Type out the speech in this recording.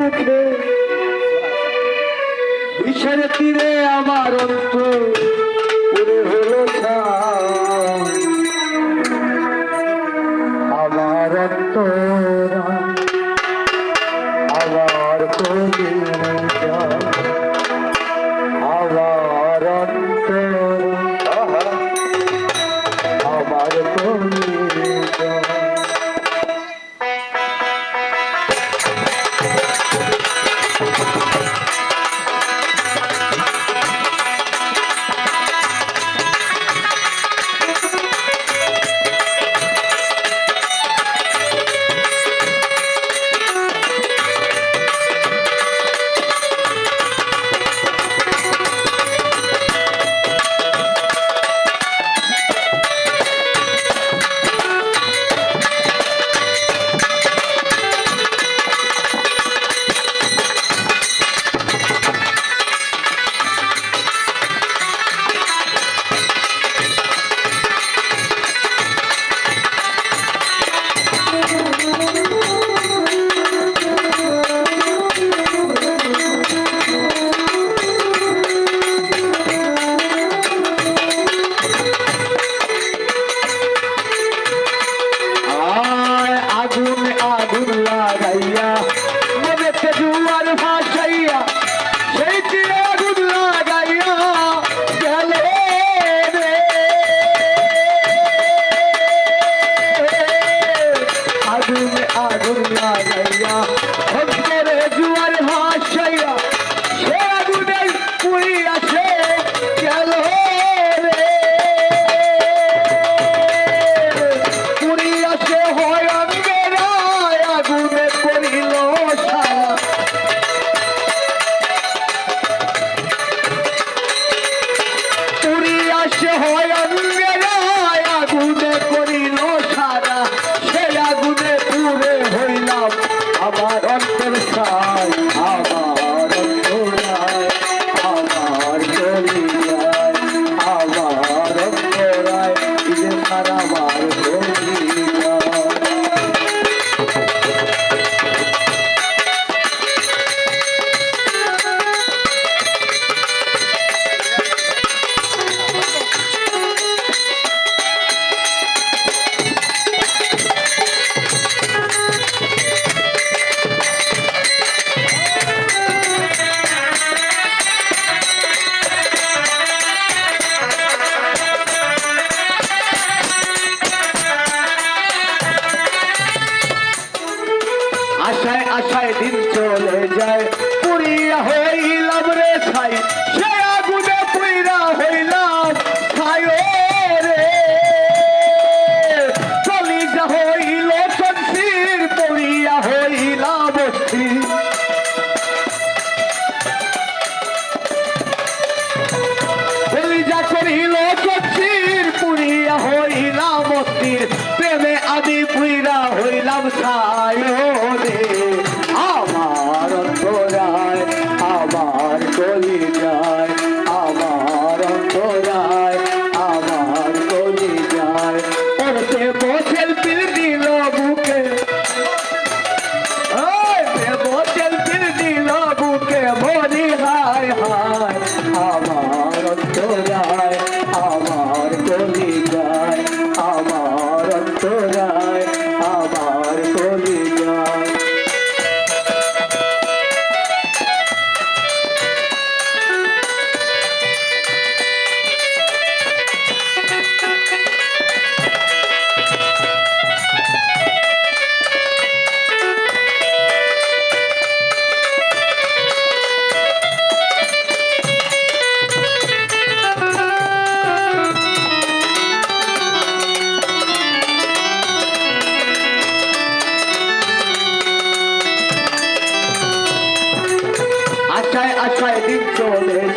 সমুদ্রে বিষের তীরে আমার অন্তর হলো আমার অন্তর হারাবা মাথায় দিন চলে যায়। চলে